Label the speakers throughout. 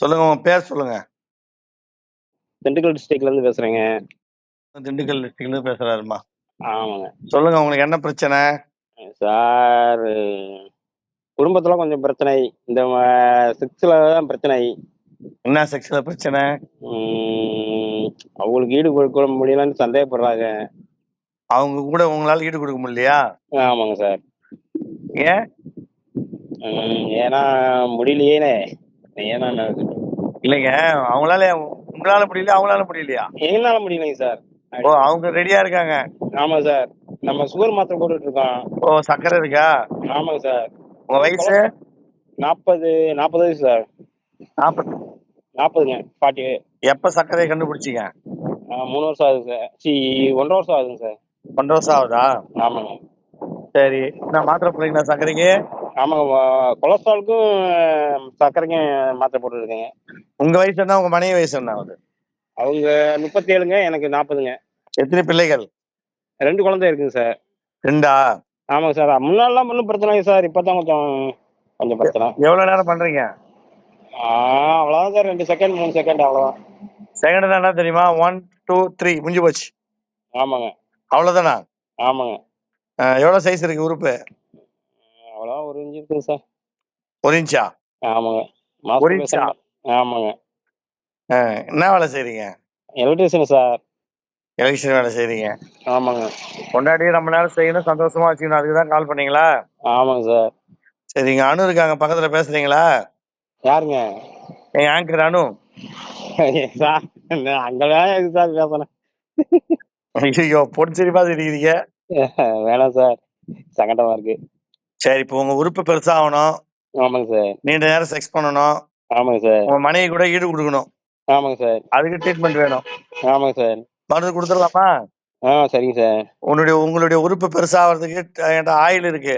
Speaker 1: சொல்லுங்க உங்க பேர் சொல்லுங்க.
Speaker 2: திண்டுக்கல் டிஸ்ட்ரிக்ட்ல இருந்து பேசுறேங்க.
Speaker 1: திண்டுக்கல் டிஸ்ட்ரிக்ட்ல இருந்து பேசுறாருமா.
Speaker 2: ஆமாங்க.
Speaker 1: சொல்லுங்க உங்களுக்கு என்ன பிரச்சனை?
Speaker 2: சார் குடும்பத்துல கொஞ்சம் பிரச்சனை. இந்த சிக்ஸ்ல தான் பிரச்சனை.
Speaker 1: என்ன செக்ஸ்ல பிரச்சனை?
Speaker 2: அவங்களுக்கு ஈடு கொடுக்க முடியலன்னு சந்தேகப்படுறாங்க.
Speaker 1: அவங்க கூட உங்களால ஈடு கொடுக்க முடியலையா?
Speaker 2: ஆமாங்க சார்.
Speaker 1: ஏன்?
Speaker 2: ஏன்னா முடியலையேனே. ஏன்னா
Speaker 1: இல்லைங்க அவங்களால உங்களால முடியல அவங்களால முடியலையா?
Speaker 2: என்னால முடியலைங்க சார்.
Speaker 1: ஓ அவங்க ரெடியா இருக்காங்க.
Speaker 2: ஆமா சார். நம்ம சுகர் மாத்திரை போட்டுட்டு இருக்கோம்
Speaker 1: ஓ சக்கரை இருக்கா?
Speaker 2: ஆமாங்க சார்.
Speaker 1: உங்க வயசு?
Speaker 2: நாற்பது நாற்பது வயசு சார்.
Speaker 1: நாற்பது
Speaker 2: நாற்பதுங்க ஃபார்ட்டி
Speaker 1: எப்ப சர்க்கரையை கண்டுபிடிச்சீங்க?
Speaker 2: மூணு வருஷம் ஆகுது சார். சி ஒன்றரை வருஷம் ஆகுதுங்க சார்.
Speaker 1: ஒன்றரை வருஷம் ஆகுதா?
Speaker 2: ஆமாங்க.
Speaker 1: சரி நான் மாத்திரை போடுறீங்களா சர்க்கரைக்கு?
Speaker 2: ஆமாங்க கொலஸ்ட்ராலுக்கும் சர்க்கரைக்கும் மாத்திரை போட்டுருக்கேங்க.
Speaker 1: உங்க வயசு என்ன உங்க மனைவி வயசு என்ன ஆகுது
Speaker 2: அவங்க முப்பத்தி ஏழுங்க எனக்கு நாற்பதுங்க
Speaker 1: எத்தனை பிள்ளைகள்?
Speaker 2: ரெண்டு குழந்தை இருக்குங்க சார்.
Speaker 1: ரெண்டா?
Speaker 2: ஆமாங்க சார். முன்னாடிலாம் ஒன்றும் பிரச்சனைங்க சார். இப்போ தான் கொஞ்சம் கொஞ்சம் பிரச்சனை.
Speaker 1: எவ்வளவு நேரம் பண்றீங்க?
Speaker 2: ஆ அவ்வளோதான் சார். ரெண்டு செகண்ட் மூணு செகண்ட் அவ்வளோதான்
Speaker 1: செகண்ட் என்ன தெரியுமா? ஒன் டூ த்ரீ முடிஞ்சு போச்சு.
Speaker 2: ஆமாங்க.
Speaker 1: அவ்வளவுதானா?
Speaker 2: ஆமாங்க.
Speaker 1: அஹ் எவ்வளவு சைஸ் இருக்கு உறுப்பு?
Speaker 2: அவ்வளோதான் ஒரு இன்ச்சு இருக்குங்க சார்.
Speaker 1: ஒரு இன்ச்சா?
Speaker 2: ஆமாங்க.
Speaker 1: ஒரு இன்ச்சா?
Speaker 2: ஆமாங்க.
Speaker 1: என்ன வேலை செய்றீங்க?
Speaker 2: Electrician sir.
Speaker 1: எலெக்ஷன் வேலை செய்றீங்க.
Speaker 2: ஆமாங்க.
Speaker 1: கொண்டாடி ரொம்ப நேரம் செய்யணும் சந்தோஷமா வச்சுக்கணும். அதுக்கு தான் கால் பண்ணீங்களா?
Speaker 2: ஆமாங்க சார்.
Speaker 1: சரிங்க. அனு இருக்காங்க பக்கத்துல பேசுறீங்களா?
Speaker 2: யாருங்க?
Speaker 1: என் ஆங்கர் அனு.
Speaker 2: சார் அங்கெல்லாம் எதுக்கு சார் பேசுறேன்
Speaker 1: ஐயோ பொடிச்சரிப்பா இருக்கிறீங்க
Speaker 2: வேணாம் சார். சங்கடமா இருக்கு.
Speaker 1: சரி இப்போ உங்க உறுப்பு பெருசா ஆகணும்
Speaker 2: ஆமாங்க சார்.
Speaker 1: நீண்ட நேரம் செக்ஸ் பண்ணணும்.
Speaker 2: ஆமாங்க சார்.
Speaker 1: உங்க மனைவி கூட ஈடு கொடுக்கணும்.
Speaker 2: ஆமாங்க சார்.
Speaker 1: அதுக்கு ட்ரீட்மெண்ட் வேணும்.
Speaker 2: ஆமாங்க சார்.
Speaker 1: மருந்து கொடுத்துடலாமா?
Speaker 2: ஆ சரிங்க சார்.
Speaker 1: உன்னுடைய உங்களுடைய உறுப்பு பெருசாகிறதுக்கு என்கிட்ட ஆயில் இருக்கு.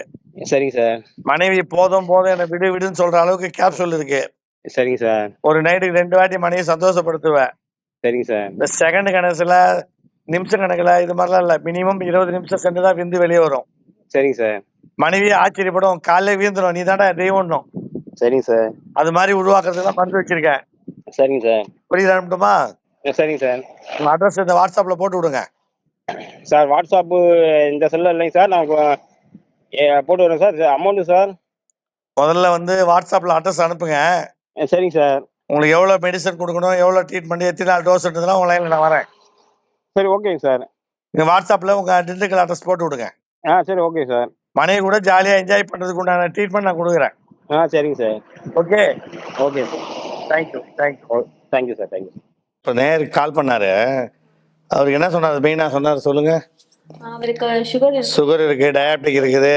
Speaker 2: சரிங்க சார்.
Speaker 1: மனைவி போதும் போதும் என்னை விடு விடுன்னு சொல்ற அளவுக்கு கேப்சூல் இருக்கு.
Speaker 2: சரிங்க சார்.
Speaker 1: ஒரு நைட்டுக்கு ரெண்டு வாட்டி மனைவி சந்தோஷப்படுத்துவேன்
Speaker 2: சரிங்க சார்.
Speaker 1: இந்த செகண்ட் கணக்குல நிமிஷம் கணக்குல இது மாதிரிலாம் இல்ல. மினிமம் இருபது நிமிஷம் சென்று தான் விந்து வெளியே வரும்.
Speaker 2: சரிங்க சார்.
Speaker 1: மனைவி ஆச்சரியப்படும். காலையில வீந்துடும் நீ தாண்டா தெய்வம்னும்
Speaker 2: சரிங்க சார்.
Speaker 1: அது மாதிரி உருவாக்குறதுக்கு மருந்து வச்சிருக்கேன்.
Speaker 2: சரிங்க சார்.
Speaker 1: புரியுது அனுப்பட்டுமா
Speaker 2: சரிங்க சார்.
Speaker 1: உங்க அட்ரஸ் இந்த வாட்ஸ்அப்ல போட்டு விடுங்க.
Speaker 2: சார் வாட்ஸ்அப்பு இந்த செல்லில் இல்லைங்க சார். நான் போட்டு வரேன் சார். Amount sir.
Speaker 1: முதல்ல வந்து வாட்ஸ்அப்ல அட்ரஸ் அனுப்புங்க.
Speaker 2: சரிங்க சார்.
Speaker 1: உங்களுக்கு எவ்வளவு மெடிசன் கொடுக்கணும் எவ்வளவு ட்ரீட்மெண்ட் எத்தனை நாள் டோஸ்ன்றதுலாம் உங்க லைன்ல நான் வரேன்.
Speaker 2: சரி ஓகேங்க சார்.
Speaker 1: நீங்க வாட்ஸ்அப்ல உங்க டிண்டுக்கல் அட்ரஸ் போட்டு விடுங்க.
Speaker 2: ஆ சரி ஓகே சார்.
Speaker 1: மனைவி கூட ஜாலியா என்ஜாய் பண்றதுக்கு உண்டான ட்ரீட்மெண்ட் நான் கொடுக்குறேன்.
Speaker 2: ஆ சரிங்க sir.
Speaker 1: Okay
Speaker 2: okay sir.
Speaker 1: Thank you thank you
Speaker 2: thank you sir thank you
Speaker 1: இப்போ நேருக்கு கால் பண்ணாரு. அவருக்கு என்ன சொன்னார்? மெயினாக சொன்னார் சொல்லுங்க.
Speaker 3: அவருக்கு சுகர் இருக்கு.
Speaker 1: சுகர் இருக்கு டயபெட்டிக் இருக்குது.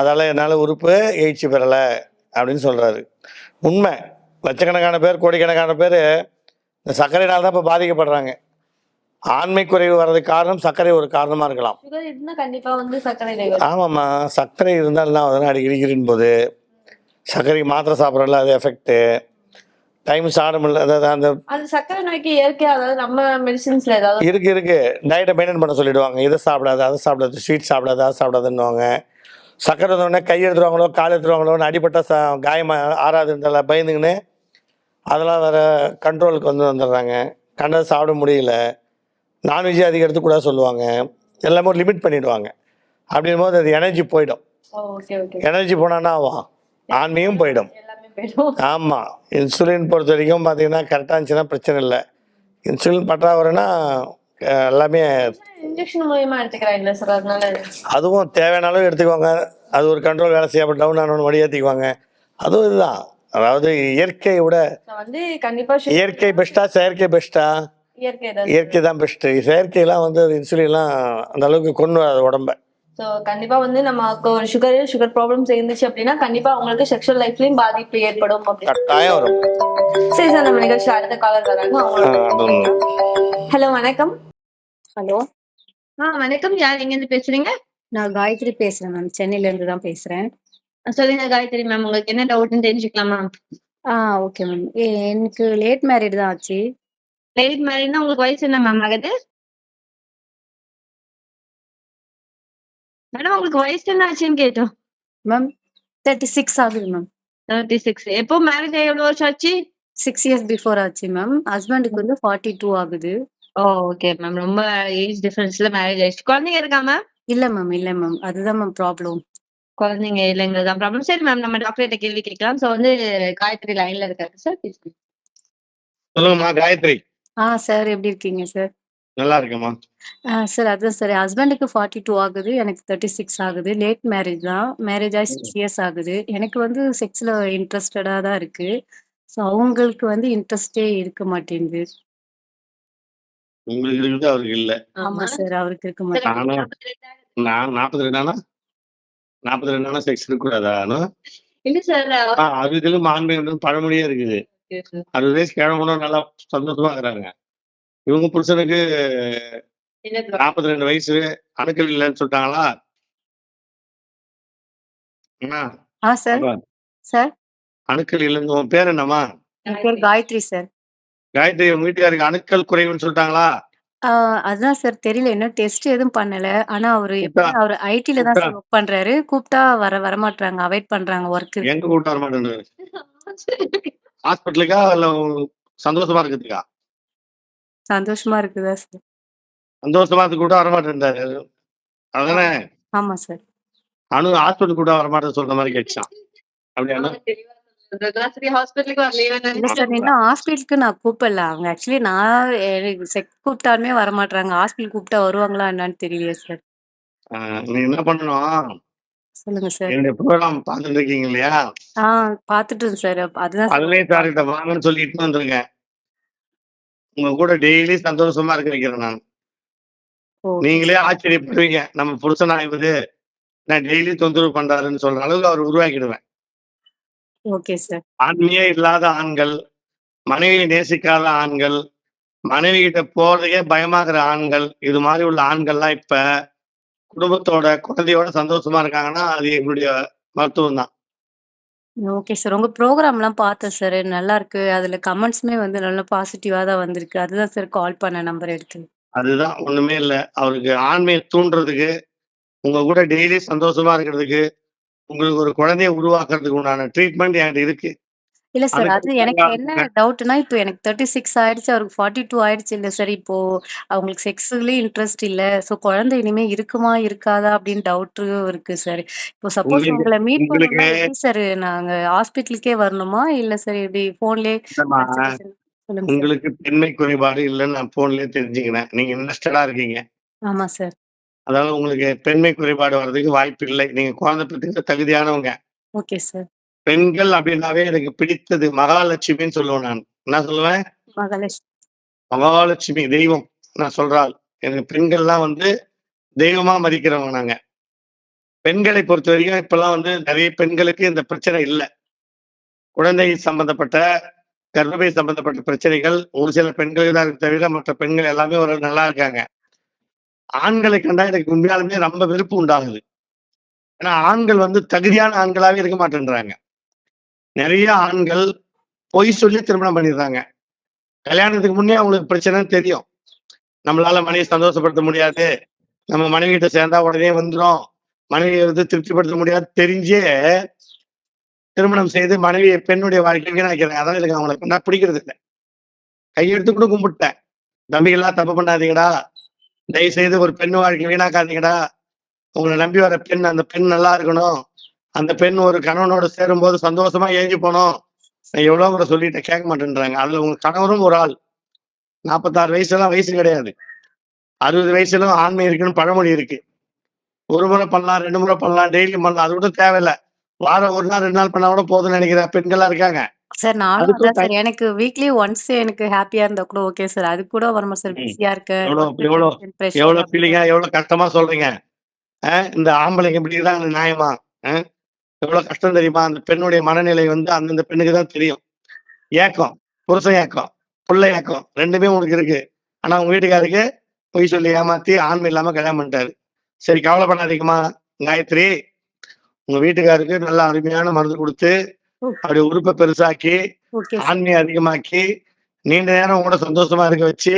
Speaker 1: அதால என்னால் உறுப்பு எழுச்சி பெறலை அப்படின்னு சொல்றாரு. உண்மை. லட்சக்கணக்கான பேர் கோடிக்கணக்கான பேர் இந்த சர்க்கரையினால தான் இப்போ பாதிக்கப்படுறாங்க. ஆண்மை குறைவு வர்றதுக்கு காரணம் சர்க்கரை ஒரு காரணமாக இருக்கலாம்.
Speaker 3: சர்க்கரை
Speaker 1: ஆமாம்மா சர்க்கரை இருந்தால் எல்லாம் வந்து அடிக்கடி கிரின் போது. சர்க்கரைக்கு மாத்திரை சாப்பிட்றல அது எஃபெக்ட்டு டைம் சாப்பிட முடியல அதாவது அந்த
Speaker 3: சர்க்கரை நோய்க்கு இயற்கை அதாவது நம்ம மெடிசின்ஸ்ல ஏதாவது
Speaker 1: இருக்கு இருக்கு. டயட்டை மெயின்டைன் பண்ண சொல்லிடுவாங்க. இதை சாப்பிடாது அதை சாப்பிடாது ஸ்வீட் சாப்பிடாது அதை சாப்பிடாதுன்னுவாங்க. சக்கரை இருந்தவொடனே கை எடுத்துருவாங்களோ கால் எடுத்துருவாங்களோன்னு அடிபட்ட ச காயமா ஆறாதுன்றல பயந்துங்கன்னு அதெல்லாம் வேற கண்ட்ரோலுக்கு வந்து வந்துடுறாங்க. கண்டதை சாப்பிட முடியல. நான்வெஜ் அதிகம் எடுத்துக்கூடாது சொல்லுவாங்க. எல்லாமே ஒரு லிமிட் பண்ணிடுவாங்க. அப்படின் போது அது எனர்ஜி போயிடும். எனர்ஜி போனான்னா ஆகும் ஆன்மையும் போயிடும். ஆமாம் இன்சுலின் பொறுத்த வரைக்கும் பார்த்தீங்கன்னா கரெக்டாக இருந்துச்சுன்னா பிரச்சனை இல்லை. இன்சுலின் அஹ், எல்லாமே அதுவும் தேவையான அளவு எடுத்துக்குவாங்க. அது ஒரு கண்ட்ரோல் வேலை செய்யாமல் டவுன் ஆனவன் வழி ஏற்றிக்குவாங்க அதுவும் இதுதான். அதாவது இயற்கையை விட
Speaker 3: நான் வந்து கண்டிப்பா sugar-
Speaker 1: இயற்கை பெஸ்ட்டா செயற்கை பெஸ்ட்டா
Speaker 3: இயற்கை தான்.
Speaker 1: இயற்கை தான் பெஸ்ட்டு செயற்கையெல்லாம் வந்து அது இன்சுலின்லாம் அந்த அளவுக்கு கொண்டு வராது உடம்ப.
Speaker 3: ஸோ கண்டிப்பா வந்து நமக்கு ஒரு சுகர் சுகர் ப்ராப்ளம்ஸ் இருந்துச்சு அப்படின்னா கண்டிப்பா அவங்களுக்கு செக்ஷுவல் லைஃப்லயும் பாதிப்பு ஏற்படும் அப்படின்னு.
Speaker 1: கட்டாயம் வரும்.
Speaker 3: சரி சார் நம்ம நிகழ்ச்சியில் அடுத்த காலர் வராங்க. ஹலோ வணக்கம்.
Speaker 4: ஹலோ
Speaker 3: ஆ வணக்கம். யார் எங்க இருந்து பேசுறீங்க?
Speaker 4: நான் காயத்ரி பேசுறேன் மேம் சென்னையில இருந்து தான் பேசுறேன்.
Speaker 3: சொல்லுங்க காயத்ரி மேம் உங்களுக்கு என்ன டவுட்னு தெரிஞ்சுக்கலாமா
Speaker 4: ஆ ஓகே மேம் எனக்கு லேட் மேரிட் தான் ஆச்சு.
Speaker 3: லேட் மேரேஜ்னா உங்களுக்கு வயசு என்ன மேம் ஆகுது? மேடம் உங்களுக்கு வயசு என்ன ஆச்சுன்னு கேட்டோம்.
Speaker 4: மேம் தேர்ட்டி சிக்ஸ் ஆகுது மேம்
Speaker 3: தேர்ட்டி சிக்ஸ் எப்போ மேரேஜ் ஆகி எவ்வளவு வருஷம் ஆச்சு?
Speaker 4: சிக்ஸ் இயர்ஸ் பிஃபோர் ஆச்சு மேம் ஹஸ்பண்டுக்கு வந்து ஃபார்ட்டி டூ ஆகுது.
Speaker 3: ஓ ஓகே மேம் ரொம்ப ஏஜ் டிஃபரன்ஸ்ல மேரேஜ் ஆயிடுச்சு. குழந்தைங்க இருக்கா மேம்
Speaker 4: இல்ல மேம் இல்ல மேம் அதுதான் மேம் ப்ராப்ளம்
Speaker 3: குழந்தைங்க இல்லைங்கிறது தான் ப்ராப்ளம் சரி மேம் நம்ம டாக்டர் கிட்ட கேள்வி கேட்கலாம். ஸோ வந்து காயத்ரி லைன்ல இருக்காரு. சார்
Speaker 1: சொல்லுங்கம்மா காயத்ரி.
Speaker 4: ஆ சார். எப்படி இருக்கீங்க சார்?
Speaker 1: நல்லா இருக்கேம்மா.
Speaker 4: சார். அதுதான் சார். ஹஸ்பண்டுக்கு ஃபார்ட்டி டூ ஆகுது. எனக்கு தேர்ட்டி சிக்ஸ் ஆகுது. லேட் மேரேஜ் தான். மேரேஜ் ஆகி சிக்ஸ் இயர்ஸ் ஆகுது. எனக்கு வந்து செக்ஸில் இன்ட்ரெஸ்டடாக தான் இருக்கு. ஸோ அவங்களுக்கு வந்து இன்ட்ரெஸ்டே இருக்க மாட்டேங்குது.
Speaker 1: உங்களுக்கு இருக்குது அவருக்கு இல்ல.
Speaker 4: ஆமா சார். அவருக்கு இருக்க மாட்டேங்குது.
Speaker 1: நானும் நான் நாற்பத்தி ரெண்டானா? நாற்பத்தி ரெண்டானா செக்ஸ் இருக்கக்கூடாதா
Speaker 3: இல்ல சார்.
Speaker 1: அறுபதுல ஆண்மைகள் பழமொழியே இருக்குது. அறுபது வயசு கிழமனும் நல்லா சந்தோஷமா இருக்கிறாங்க. இவங்க புருஷனுக்கு நாற்பத்தி ரெண்டு வயசு அணுக்கள் இல்லைன்னு சொல்லிட்டாங்களா? அணுக்கள் இல்லைன்னு உன் பேர் என்னம்மா?
Speaker 4: என் பேர் காயத்ரி சார்.
Speaker 1: காயத்ரி உங்க வீட்டுக்காருக்கு அணுக்கள் குறைவுன்னு சொல்லிட்டாங்களா?
Speaker 4: ஆஹ் அதான் சார். தெரியல. இன்னும் டெஸ்ட் எதுவும் பண்ணல. ஆனா அவரு அவர் ஐடில தான் சார் ஒர்க் பண்றாரு. கூப்பிட்டா வர வர மாட்டாங்க அவாய்ட் பண்றாங்க ஒர்க்
Speaker 1: எங்க கூப்பிட்டு வர மாட்டேன் ஹாஸ்பிட்டலுக்கா இல்ல சந்தோஷமா இருக்கிறதுக்கா?
Speaker 4: சந்தோஷமா இருக்குதா சார்?
Speaker 1: சந்தோஷமா இருக்கு கூட வர மாட்டேன்டாரு அதானே?
Speaker 4: ஆமா சார்.
Speaker 1: அணு ஹாஸ்பிட்டல் கூட வர மாட்டேன்னு சொல்ற மாதிரி கேட்டுச்சான் அப்படியா
Speaker 3: ஹாஸ்பிட்டலுக்கு
Speaker 4: நான் கூப்பிடல. அவங்க ஆக்சுவலி நான் செக் கூப்பிட்டாலுமே வர மாட்டாங்க ஹாஸ்பிட்டல் கூப்பிட்டா வருவாங்களா என்னன்னு தெரியலையே சார்.
Speaker 1: நீ என்ன பண்ணணும்?
Speaker 4: சொல்லுங்க சார்.
Speaker 1: என்னுடைய ப்ரோக்ராம் பார்த்துட்டு இருக்கீங்க இல்லையா?
Speaker 4: ஆ பாத்துட்டேன் சார். அதுதான் sir.
Speaker 1: பழனி சார்கிட்ட வாங்கன்னு சொல்லி இட்டு வந்துருங்க உங்க கூட டெய்லி சந்தோஷமா இருக்க வைக்கிறேன் நான்.
Speaker 4: ஓ.
Speaker 1: நீங்களே ஆச்சரியப்படுவீங்க. நம்ம புருஷன் ஆய்வது நான் டெய்லி தொந்தரவு பண்றாருன்னு சொல்ற அளவுக்கு அவர் உருவாக்கிடுவேன்.
Speaker 4: Okay sir.
Speaker 1: ஆண்மையே இல்லாத ஆண்கள் மனைவியை நேசிக்காத ஆண்கள் மனைவி கிட்ட போறதுக்கே பயமாகிற ஆண்கள் இது மாதிரி உள்ள ஆண்கள்லாம் இப்ப குடும்பத்தோட குழந்தையோட சந்தோஷமா இருக்காங்கன்னா அது எங்களுடைய மருத்துவம் தான்
Speaker 4: ஓகே சார் உங்க ப்ரோக்ராம்லாம் பார்த்தேன் சார் நல்லா இருக்கு. அதுல கமெண்ட்ஸுமே வந்து நல்ல பாசிட்டிவா தான் வந்திருக்கு. அதுதான் சார் கால் பண்ண நம்பர் எடுத்து.
Speaker 1: அதுதான் ஒண்ணுமே இல்லை. அவருக்கு ஆண்மையை தூண்டுறதுக்கு உங்க கூட டெய்லி சந்தோஷமா இருக்கிறதுக்கு உங்களுக்கு ஒரு குழந்தைய உருவாக்குறதுக்கு உண்டான ட்ரீட்மெண்ட் என்கிட்ட இருக்கு.
Speaker 4: இல்ல சார்
Speaker 1: அதுக்கு
Speaker 4: அது எனக்கு என்ன டவுட்னா இப்போ எனக்கு தேர்ட்டி சிக்ஸ் ஆயிடுச்சு அவருக்கு ஃபார்ட்டி டூ ஆயிடுச்சு. இல்ல சார் இப்போ அவங்களுக்கு செக்ஸ்லயும் இன்ட்ரெஸ்ட் இல்ல. சோ குழந்தை இனிமே இருக்குமா இருக்காதா அப்படின்னு டவுட்டும் இருக்கு சார் இப்போ சப்போஸ் உங்களை மீட் எப்படி சார் நாங்க ஹாஸ்பிட்டலுக்கே வரணுமா? இல்ல சார் எப்படி போன்லயே
Speaker 1: உங்களுக்கு பெண்மை குறைபாடு இல்லைன்னு நான் போன்லயே தெரிஞ்சுக்கினேன் நீங்க இன்ட்ரெஸ்டடா இருக்கீங்க.
Speaker 4: ஆமா சார்
Speaker 1: அதாவது உங்களுக்கு பெண்மை குறைபாடு வர்றதுக்கு வாய்ப்பு இல்லை. நீங்க குழந்தை பெற்றுக்க தகுதியானவங்க.
Speaker 4: ஓகே சார்
Speaker 1: பெண்கள் அப்படின்னாவே எனக்கு பிடித்தது மகாலட்சுமின்னு சொல்லுவேன் நான். என்ன சொல்லுவேன்?
Speaker 4: மகாலட்சுமி.
Speaker 1: தெய்வம். நான் சொல்றாள். எனக்கு பெண்கள்லாம் வந்து தெய்வமா மதிக்கிறவங்க நாங்க. பெண்களை பொறுத்த வரைக்கும் இப்பெல்லாம் வந்து நிறைய பெண்களுக்கு இந்த பிரச்சனை இல்லை. குழந்தை சம்பந்தப்பட்ட கர்ப்பப்பை சம்பந்தப்பட்ட பிரச்சனைகள் ஒரு சில பெண்களுக்கு தான் இருக்கு தவிர மற்ற பெண்கள் எல்லாமே ஒரு நல்லா இருக்காங்க. ஆண்களை கண்டா எனக்கு உண்மையாலுமே ரொம்ப வெறுப்பு உண்டாகுது. ஏன்னா ஆண்கள் வந்து தகுதியான ஆண்களாவே இருக்க மாட்டேன்றாங்க. நிறைய ஆண்கள் பொய் சொல்லி திருமணம் பண்ணிடுறாங்க. கல்யாணத்துக்கு முன்னே அவங்களுக்கு பிரச்சனை தெரியும். நம்மளால மனைவி சந்தோஷப்படுத்த முடியாது. நம்ம மனைவி கிட்ட சேர்ந்தா உடனே வந்துடும் மனைவியை வந்து திருப்திப்படுத்த முடியாது. தெரிஞ்சே திருமணம் செய்து மனைவி பெண்ணுடைய வாழ்க்கைக்கு நான் அதான் எனக்கு அவங்களுக்கு நான் பிடிக்கிறது இல்லை. கையெடுத்து கூட கும்பிட்டேன். தம்பிகளா தப்பு பண்ணாதீங்கடா. தயவு செய்து ஒரு பெண் வாழ்க்கை வீணாக்காதீங்கடா. உங்களை நம்பி வர பெண் அந்த பெண் நல்லா இருக்கணும். அந்த பெண் ஒரு கணவனோட சேரும்போது சந்தோஷமா ஏங்கி போனோம். நான் எவ்வளவு முறை சொல்லிட்டேன் கேட்க மாட்டேன்றாங்க. அதுல உங்க கணவரும் ஒரு ஆள். நாற்பத்தாறு வயசுலாம் வயசு கிடையாது. அறுபது வயசுல ஆண்மை இருக்குன்னு பழமொழி இருக்கு. ஒரு முறை பண்ணலாம் ரெண்டு முறை பண்ணலாம் டெய்லி பண்ணலாம். அது கூட தேவையில்லை. வாரம் ஒரு நாள் ரெண்டு நாள் பண்ணா கூட போதும்னு நினைக்கிற பெண்களா இருக்காங்க.
Speaker 4: சார் நானும் சார் எனக்கு வீக்லி ஒன்ஸ் எனக்கு ஹாப்பியா இருந்தா கூட ஓகே சார். அது கூட வரமா சார். பிஸியா இருக்க
Speaker 1: எவ்வளவு- எவ்வளவு- ஃபீலிங்கா எவ்வளவு கஷ்டமா சொல்றீங்க? இந்த ஆம்பளைங்க இப்படி இருக்காங்க நியாயமா எவ்வளவு கஷ்டம் தெரியுமா? அந்த பெண்ணுடைய மனநிலை வந்து அந்தந்த பெண்ணுக்கு தான் தெரியும். ஏக்கம் புருஷன் ஏக்கம் புள்ள ஏக்கம் ரெண்டுமே உனக்கு இருக்கு. ஆனா உங்க வீட்டுக்காருக்கு பொய் சொல்லி ஏமாத்தி ஆண்மை இல்லாம கல்யாணம் பண்ணிட்டாரு. சரி கவலைப்படாதீங்கம்மா காயத்ரி உங்க வீட்டுக்காருக்கு நல்ல அருமையான மருந்து கொடுத்து அப்படி உறுப்பை பெருசாக்கி ஆண்மையை அதிகமாக்கி நீண்ட நேரம் உங்களோட சந்தோஷமா இருக்க வச்சு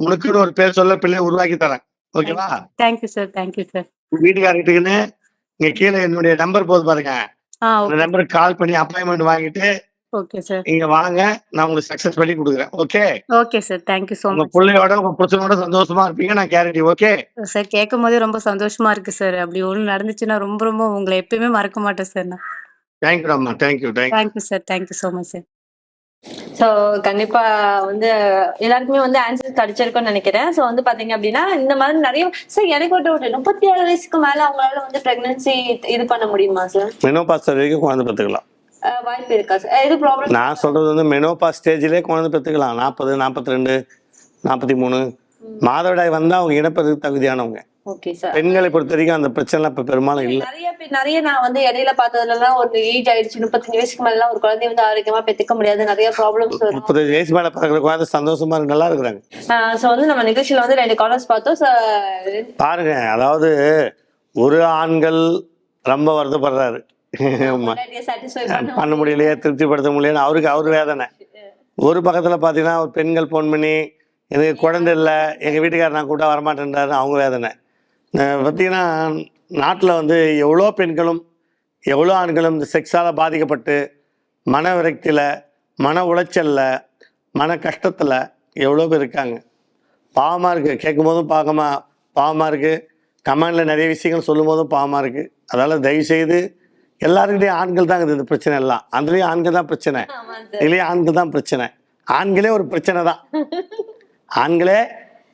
Speaker 1: உனக்குன்னு ஒரு பேர் சொல்ல பிள்ளைய உருவாக்கி தரேன். ஓகேவா?
Speaker 4: Thank you sir thank you sir
Speaker 1: வீட்டுக்காரர்கிட்டக்குன்னு இங்க கீழே என்னுடைய நம்பர் போது பாருங்க. அந்த நம்பருக்கு கால் பண்ணி அப்பாயின்மெண்ட் வாங்கிட்டு
Speaker 4: ஓகே சார்
Speaker 1: இங்க வாங்க நான் உங்களுக்கு சக்சஸ் பண்ணி கொடுக்குறேன். Okay
Speaker 4: okay sir thank you so
Speaker 1: உங்க
Speaker 4: மச்
Speaker 1: பிள்ளையோட உங்க புருஷனோட சந்தோஷமா இருப்பீங்க நான் கேரண்டி. ஓகே
Speaker 4: சார் கேட்கும் போதே ரொம்ப சந்தோஷமா இருக்கு சார் அப்படி ஒன்று நடந்துச்சுன்னா ரொம்ப ரொம்ப உங்களை எப்பயுமே மறக்க மாட்டேன் சார் நான்.
Speaker 1: தேங்க்யூ அம்மா. Thank you thank you
Speaker 4: thank you sir thank you so much sir
Speaker 3: so கண்டிப்பா வந்து எல்லாருக்குமே வந்து ஆன்சர் கிடைச்சிருக்கும்னு நினைக்கிறேன். ஸோ வந்து பாத்தீங்க அப்படின்னா இந்த மாதிரி நிறைய சார் எனக்கு ஒரு doubt. முப்பத்தி ஏழு வயசுக்கு மேல அவங்களால வந்து பிரெக்னன்சி இது பண்ண முடியுமா சார்
Speaker 1: மெனோபாஸ் வரைக்கும் குழந்தை பெற்றுக்கலாம்.
Speaker 3: வாய்ப்பு இருக்கா சார் இது ப்ராப்ளம்
Speaker 1: நான் சொல்றது வந்து மெனோபாஸ் ஸ்டேஜ்லேயே குழந்தை பெற்றுக்கலாம். நாற்பது நாற்பத்தி ரெண்டு நாற்பத்தி மூணு மாதவிடாய் வந்தா அவங்க இனப்பெருக்கு தகுதியானவங்க. பெண்களை பொறுத்த வரைக்கும் அந்த பிரச்சனை இப்ப பெரும்பாலும் இல்லை.
Speaker 3: நிறைய நிறைய நான் வந்து இடையில பார்த்ததுல எல்லாம் ஒரு ஏஜ் ஆயிடுச்சு. முப்பத்தஞ்சு வயசுக்கு மேல ஒரு குழந்தைய வந்து ஆரோக்கியமா பெத்துக்க முடியாது. நிறைய ப்ராப்ளம்ஸ் வரும்.
Speaker 1: முப்பது வயசு மேல பிறகுற குழந்தை சந்தோஷமா நல்லா இருக்கிறாங்க.
Speaker 3: ஸோ வந்து நம்ம நிகழ்ச்சியில வந்து ரெண்டு காலர்ஸ் பார்த்தோம்.
Speaker 1: பாருங்க அதாவது ஒரு ஆண்கள் ரொம்ப வருத்தப்படுறாரு.
Speaker 3: பண்ண
Speaker 1: முடியலையே திருப்திப்படுத்த முடியலன்னு அவருக்கு அவர் வேதனை. ஒரு பக்கத்துல பாத்தீங்கன்னா ஒரு பெண்கள் ஃபோன் பண்ணி எனக்கு குழந்தை இல்லை எங்க வீட்டுக்காரர் நான் கூட்டா வரமாட்டேன்றாரு அவங்க வேதனை. பார்த்தீங்கன்னா நாட்டில் வந்து எவ்வளோ பெண்களும் எவ்வளோ ஆண்களும் இந்த செக்ஸால் பாதிக்கப்பட்டு மன விரக்தியில் மன உளைச்சலில் மன கஷ்டத்தில் எவ்வளோ பேர் இருக்காங்க. பாவமாக இருக்குது கேட்கும் போதும் பாவமா பாவமாக இருக்குது கமெண்டில் நிறைய விஷயங்கள் சொல்லும் போதும் பாவமாக இருக்குது அதனால் தயவுசெய்து எல்லாருக்கிட்டையும் ஆண்கள் தான் இருக்குது இந்த பிரச்சனை எல்லாம். அதுலேயும் ஆண்கள் தான் பிரச்சனை. இதுலேயும் ஆண்கள் தான் பிரச்சனை. ஆண்களே ஒரு பிரச்சனை தான். ஆண்களே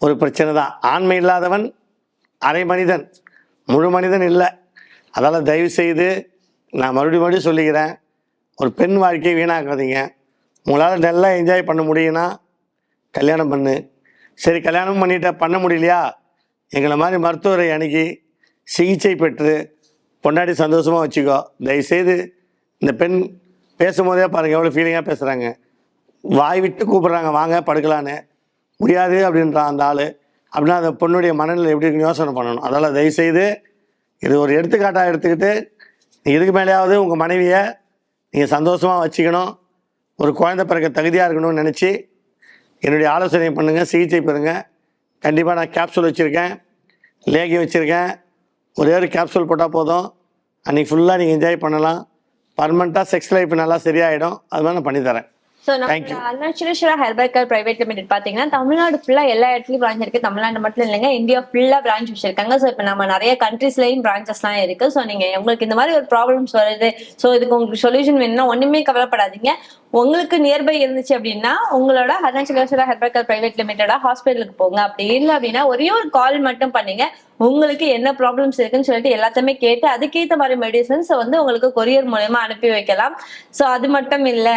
Speaker 1: ஒரு பிரச்சனை தான். ஆண்மை இல்லாதவன் அரை மனிதன் முழு மனிதன் இல்லை. அதால் தயவு செய்து நான் மறுபடியும் மறுபடியும் சொல்லிக்கிறேன். ஒரு பெண் வாழ்க்கையை வீணாக்காதீங்க. உங்களால் நல்லா என்ஜாய் பண்ண முடியும்னா கல்யாணம் பண்ணு. சரி கல்யாணம் பண்ணிட்ட பண்ண முடியலையா? எங்களை மாதிரி மருத்துவரை அணுகி சிகிச்சை பெற்று பொண்டாடி சந்தோஷமாக வச்சுக்கோ. தயவுசெய்து இந்த பெண் பேசும்போதே பாருங்கள் எவ்வளோ ஃபீலிங்காக பேசுகிறாங்க வாய் விட்டு கூப்பிட்றாங்க வாங்க படுக்கலான்னு. முடியாது அப்படின்றான் அந்த ஆள். அப்படின்னா அந்த பொண்ணுடைய மனநிலை எப்படி இருக்குன்னு யோசனை பண்ணணும். அதெல்லாம் தயவுசெய்து இது ஒரு எடுத்துக்காட்டாக எடுத்துக்கிட்டு இதுக்கு மேலேயாவது உங்கள் மனைவியை நீங்கள் சந்தோஷமாக வச்சுக்கணும். ஒரு குழந்தை பிறக்க தகுதியாக இருக்கணும்னு நினச்சி என்னுடைய ஆலோசனை பண்ணுங்கள் சிகிச்சை பெறுங்க. கண்டிப்பாக நான் கேப்சூல் வச்சுருக்கேன் லேகி வச்சுருக்கேன். ஒரே ஒரு கேப்சூல் போட்டால் போதும். அன்றைக்கி ஃபுல்லாக நீங்கள் என்ஜாய் பண்ணலாம். பர்மனெண்ட்டாக செக்ஸ் லைஃப் நல்லா சரியாயிடும். அது மாதிரி நான் பண்ணித்தரேன்.
Speaker 3: ஸோ. நம்ம Arunachaleswara herbal care private limited பாத்தீங்கன்னா தமிழ்நாடு ஃபுல்லா எல்லா இடத்துலயும் பிரான்ச் இருக்கு. தமிழ்நாடு மட்டும் இல்லைங்க இந்தியா ஃபுல்லா பிரான்ச் வச்சிருக்காங்க. ஸோ இப்போ நம்ம நிறைய கண்ட்ரீஸ்லயும் பிரான்ச்சஸ்லாம் இருக்கு. ஸோ நீங்க உங்களுக்கு இந்த மாதிரி ஒரு ப்ராப்ளம்ஸ் வருது. ஸோ இதுக்கு உங்களுக்கு சொல்யூஷன் வேணும்னா ஒண்ணுமே கவலைப்படாதீங்க. உங்களுக்கு நியர்பை இருந்துச்சு அப்படின்னா உங்களோட அருணாச்சலேஸ்வரா ஹெர்பல் கேர் பிரைவேட் லிமிடெடா ஹாஸ்பிட்டலுக்கு போங்க. அப்படி இல்லை அப்படின்னா ஒரே ஒரு கால் மட்டும் பண்ணீங்க. உங்களுக்கு என்ன ப்ராப்ளம்ஸ் இருக்குன்னு சொல்லிட்டு எல்லாத்தையுமே கேட்டு அதுக்கேற்ற மாதிரி மெடிசன்ஸ் வந்து உங்களுக்கு கொரியர் மூலயமா அனுப்பி வைக்கலாம். ஸோ அது மட்டும் இல்லை.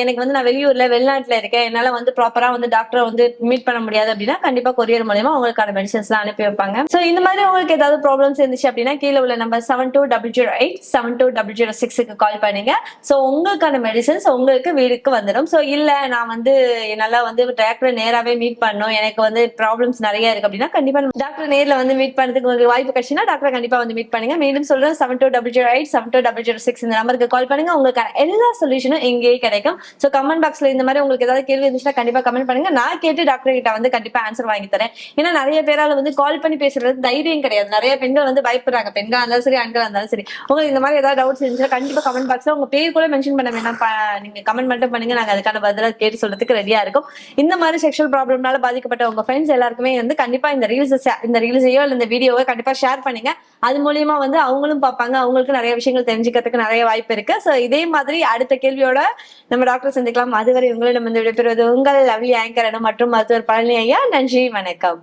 Speaker 3: எனக்கு வந்து நான் வெளியூர்ல வெளிநாட்டுல இருக்கேன். என்னால வந்து ப்ராப்பரா வந்து டாக்டரை வந்து மீட் பண்ண முடியாது அப்படின்னா கண்டிப்பா கொரியர் மூலயமா உங்களுக்கான மெடிசன்ஸ் எல்லாம் அனுப்பி வைப்பாங்க. சோ இந்த மாதிரி உங்களுக்கு ஏதாவது ப்ராப்ளம்ஸ் இருந்துச்சு அப்படின்னா கீழே உள்ள number seven two double zero eight seven two double zero சிக்ஸுக்கு கால் பண்ணுங்க. சோ உங்களுக்கான மெடிசன்ஸ் உங்களுக்கு வீடுக்கு வந்துடும். சோ இல்ல நான் வந்து என்னால வந்து டாக்டரை நேராவே மீட் பண்ணணும். எனக்கு வந்து ப்ராப்ளம்ஸ் நிறைய இருக்கு அப்படின்னா கண்டிப்பா டாக்டர் நேர்ல வந்து மீட் பண்ணதுக்கு உங்களுக்கு வாய்ப்பு கிடைச்சுன்னா டாக்டரை கண்டிப்பா வந்து மீட் பண்ணுங்க. மீண்டும் சொல்றேன் seven two double zero eight seven two double zero six இந்த நம்பருக்கு கால் பண்ணுங்க. உங்களுக்கான எல்லா சொல்யூஷனும் இங்கே கிடைக்கும். சோ கமெண்ட் பாக்ஸ்ல இந்த மாதிரி உங்களுக்கு ஏதாவது கேள்வி இருந்துச்சுன்னா கண்டிப்பா கமெண்ட் பண்ணுங்க. நான் கேட்டு டாக்டர் கிட்ட வந்து கண்டிப்பா ஆன்சர் வாங்கி தரேன். ஏன்னா நிறைய பேரால வந்து கால் பண்ணி பேசுறது தைரியம் கிடையாது. நிறைய பெண்கள் வந்து பயப்படுறாங்க. பெண்களா இருந்தாலும் சரி ஆண்களா இருந்தாலும் சரி. உங்களுக்கு இந்த மாதிரி ஏதாவது டவுட்ஸ் இருந்துச்சுன்னா கண்டிப்பா கமெண்ட் பாக்ஸ்ல உங்க பேர் கூட மென்ஷன் பண்ண வேணாம். நீங்க கமெண்ட் மட்டும் பண்ணுங்க. நாங்க அதுக்கான பதிலாக கேட்டு சொல்றதுக்கு ரெடியா இருக்கும். இந்த மாதிரி செக்ஷுவல் ப்ராப்ளம்னால பாதிக்கப்பட்ட உங்க ஃப்ரெண்ட்ஸ் எல்லாருக்குமே வந்து கண்டிப்பா இந்த ரீல்ஸ் இந்த ரீல்ஸையோ இல்ல இந்த வீடியோவோ கண்டிப்பா ஷேர் பண்ணுங்க. அது மூலியமா வந்து அவங்களும் பார்ப்பாங்க. அவங்களுக்கு நிறைய விஷயங்கள் தெரிஞ்சுக்கிறதுக்கு நிறைய வாய்ப்பு இருக்கு. ஸோ இதே மாதிரி அடுத்த கேள்வியோட நம்ம டாக்டர் சந்திக்கலாம். அதுவரை உங்களிடம் வந்து விடைபெறுவது உங்கள் லவ்லி ஆங்கர் மற்றும் மருத்துவர் பழனி ஐயா. நன்றி வணக்கம்.